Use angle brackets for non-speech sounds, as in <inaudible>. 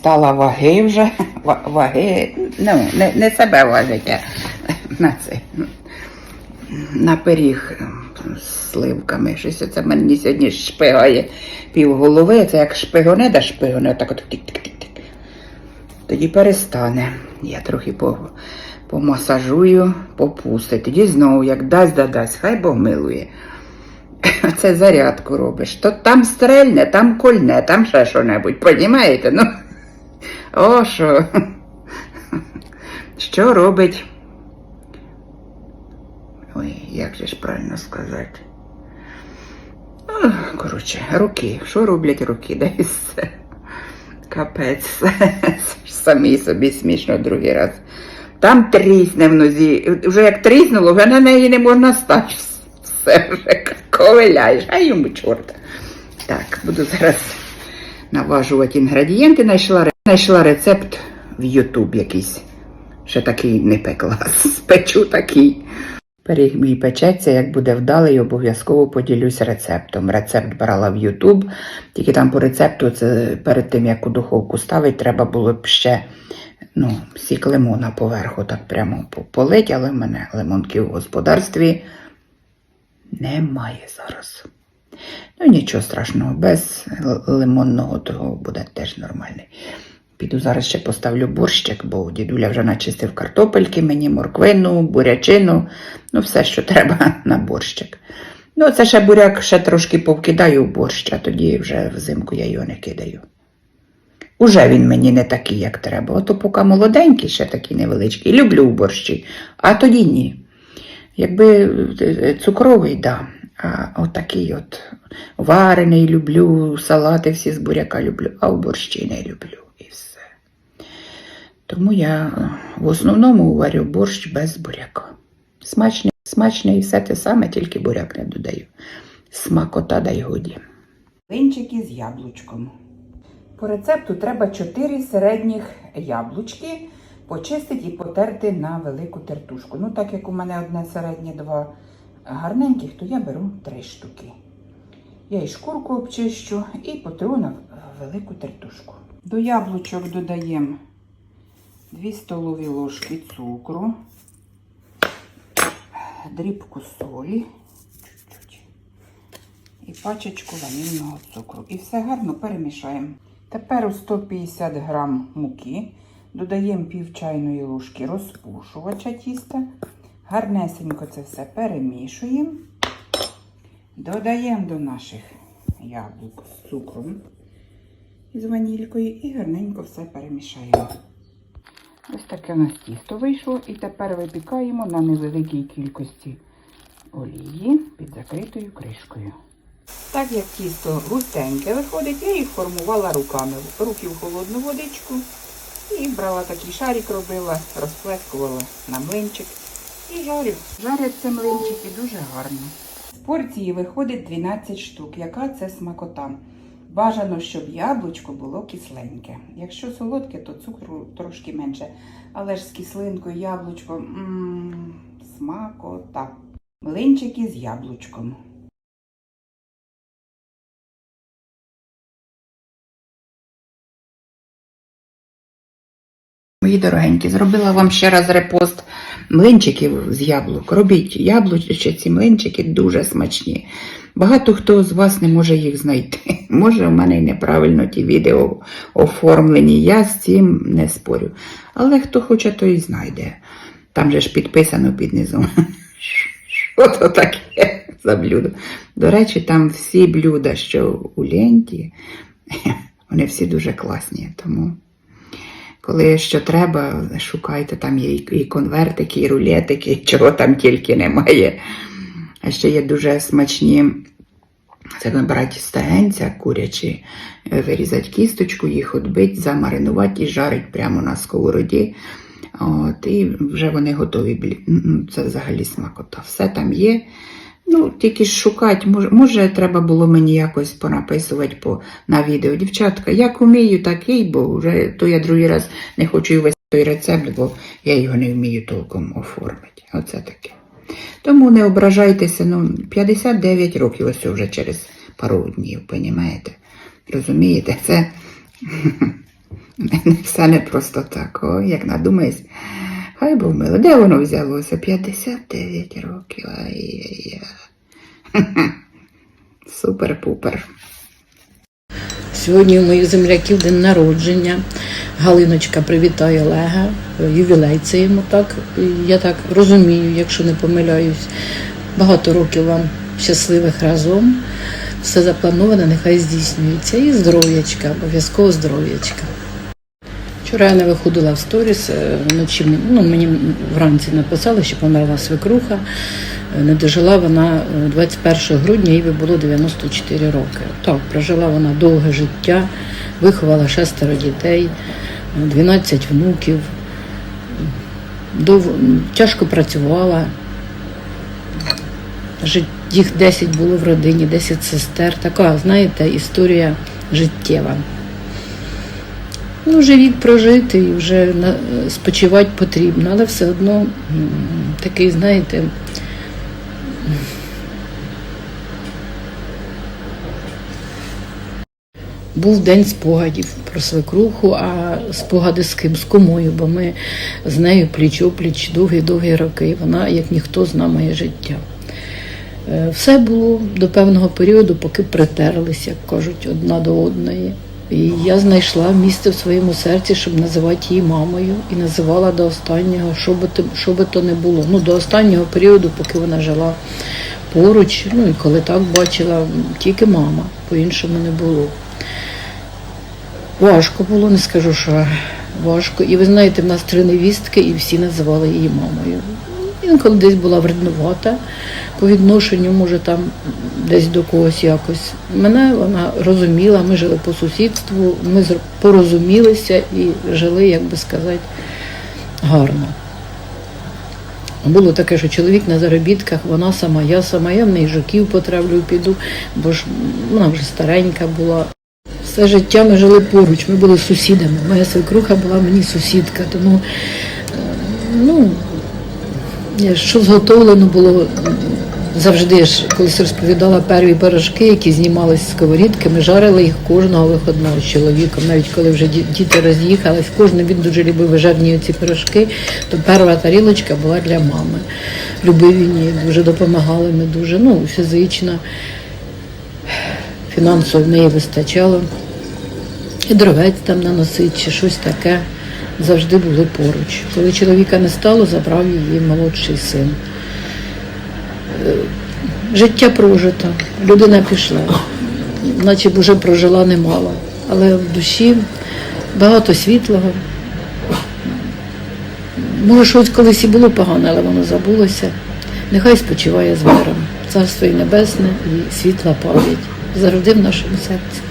Стала ваги вже, ваги, ну, не, не себе важить, на це. На пиріг ем, з сливками. Щось це мені сьогодні шпигає пів голови. Це як шпигоне, да шпигоне, так от тик-тик-тик-тик. Тоді перестане. Я трохи по, помасажую, попустить. Тоді знову, як дасть, да дасть, хай Бог милує. Це зарядку робиш. То там стрельне, там кольне, там ще що-небудь, понімаєте? Ну, о, що? Що робить? Ой, як же ж правильно сказати? Коротше, руки. Що роблять руки? Да і все. Капець. Самі собі смішно другий раз. Там трісне в нозі. Вже як тріснуло, вже на неї не можна стати. Все вже ковиляєш, а йому чорта. Так, буду зараз наважувати інгредієнти. Найшла, ре- знайшла рецепт в Ютуб якийсь. Ще такий не пекла. <laughs> Спечу такий. Пиріг мій печеться, як буде вдалий, обов'язково поділюсь рецептом. Рецепт брала в Ютуб, тільки там по рецепту це перед тим, як у духовку ставить, треба було б ще ну, сік лимона поверху так прямо полить, але в мене лимонки в господарстві немає зараз. Ну, нічого страшного, без лимонного того буде теж нормальний. Піду зараз ще поставлю борщик, бо дідуля вже начистив картопельки, мені морквину, бурячину, ну все, що треба <laughs> на борщик. Ну, це ще буряк ще трошки повкидаю в борщ, а тоді вже взимку я його не кидаю. Уже він мені не такий, як треба. Ото поки молоденький, ще такий невеличкий. Люблю в борщі, а тоді ні. Якби е, цукровий, да. А отакий от варений люблю, салати всі з буряка люблю, а в борщі не люблю і все. Тому я е, в основному варю борщ без буряка. Смачний, смачний все те саме, тільки буряк не додаю. Смакота дай годі. Линчики з яблучком. По рецепту треба 4 середніх яблучки почистити і потерти на велику тертушку. Ну, так як у мене одне середнє, два гарненьких, то я беру 3 штуки. Я і шкурку обчищу і потру на велику тертушку. До яблучок додаємо 2 столові ложки цукру, дрібку солі і пачечку ванільного цукру. І все гарно перемішаємо. Тепер у 150 грам муки додаємо пів чайної ложки розпушувача тіста. Гарнесенько це все перемішуємо. Додаємо до наших яблук з цукром з ванількою і гарненько все перемішаємо. Ось таке у нас тісто вийшло. І тепер випікаємо на невеликій кількості олії під закритою кришкою. Так як тісто густеньке виходить, я їх формувала руками. Руки в холодну водичку. І брала такий шарик, робила, розплескувала на млинчик і жарю. Жаряться млинчики дуже гарно. Порції виходить 12 штук. Яка це смакота? Бажано, щоб яблучко було кисленьке. Якщо солодке, то цукру трошки менше. Але ж з кислинкою яблучко м смакота. Млинчики з яблучком. Мої дорогенькі, зробила вам ще раз репост млинчиків з яблук. Робіть яблучки, ці млинчики дуже смачні. Багато хто з вас не може їх знайти. <laughs> Може, в мене й неправильно ті відео оформлені. Я з цим не спорю. Але хто хоче, той і знайде. Там же ж підписано під низом. <laughs> Що то таке <laughs> за блюдо? До речі, там всі блюда, що у ленті, вони всі дуже класні. Тому. Коли що треба, шукайте, там є і і конвертики, і рулетики, чого там тільки немає. А ще є дуже смачні, це брати стегенця курячі, е, вирізати кісточку, їх отбити, замаринувати і жарить прямо на сковороді. От, і вже вони готові. Це взагалі смакота. Все там є. Ну, тільки шукати, може, може, треба було мені якось понаписувати по, на відео. Дівчатка, як вмію, так і, бо вже то я другий раз не хочу і весь той рецепт, бо я його не вмію толком оформити. Оце таке. Тому не ображайтеся, ну, 59 років ось вже через пару днів, понімаєте? Розумієте? Це <laughs> все не просто так. О, як надумаєш. Хай був мило. Де воно взялося? 59 років. <laughs> Супер-пупер. Сьогодні у моїх земляків день народження. Галиночка привітає Олега. Ювілей це йому так. Я так розумію, якщо не помиляюсь. Багато років вам щасливих разом. Все заплановане, нехай здійснюється. І здоров'ячка, обов'язково здоров'ячка. Вчора я не виходила в сторіс, е, вночі ну, мені вранці написали, що померла свекруха. Е, Не дожила вона е, 21 грудня, їй було 94 роки. Так, прожила вона довге життя, виховала шестеро дітей, е, 12 внуків, дов... тяжко працювала. Їх 10 було в родині, 10 сестер. Така, знаєте, історія життєва. Ну, вже вік прожити вже спочивати потрібно, але все одно такий, знаєте, був день спогадів про свекруху, а спогади з ким? З комою, бо ми з нею пліч опліч довгі-довгі роки. Вона, як ніхто, зна моє життя. Е, Все було до певного періоду, поки притерлися, як кажуть, одна до одної. І я знайшла місце в своєму серці, щоб називати її мамою, і називала до останнього, що би, що би то не було. Ну, до останнього періоду, поки вона жила поруч, ну і коли так бачила, тільки мама, по-іншому не було. Важко було, не скажу, що важко. І ви знаєте, в нас три невістки, і всі називали її мамою. Інколи десь була вреднувата по відношенню, може там десь до когось якось. Мене вона розуміла, ми жили по сусідству, ми порозумілися і жили, як би сказати, гарно. Було таке, що чоловік на заробітках, вона сама, я сама, я в неї жуків потравлю, піду, бо ж вона вже старенька була. Все життя ми жили поруч, ми були сусідами. Моя свекруха була мені сусідка, тому е, ну, що зготовлено було завжди ж колись розповідала перві пирожки, які знімались з сковорідки, ми жарили їх кожного виходного з чоловіком. Навіть коли вже ді- діти роз'їхались, кожен він дуже любив вижарні ці пирожки, то перша тарілочка була для мами. Любив він її, дуже допомагали ми дуже, ну, фізично фінансово в неї вистачало. І дровець там наносить чи щось таке. Завжди були поруч. Коли чоловіка не стало, забрав її молодший син. Е, Життя прожито, людина пішла, наче б вже прожила немало. Але в душі багато світлого. Може, щось колись і було погане, але воно забулося. Нехай спочиває з миром. Царство і небесне і світла пам'ять завжди в нашому серці.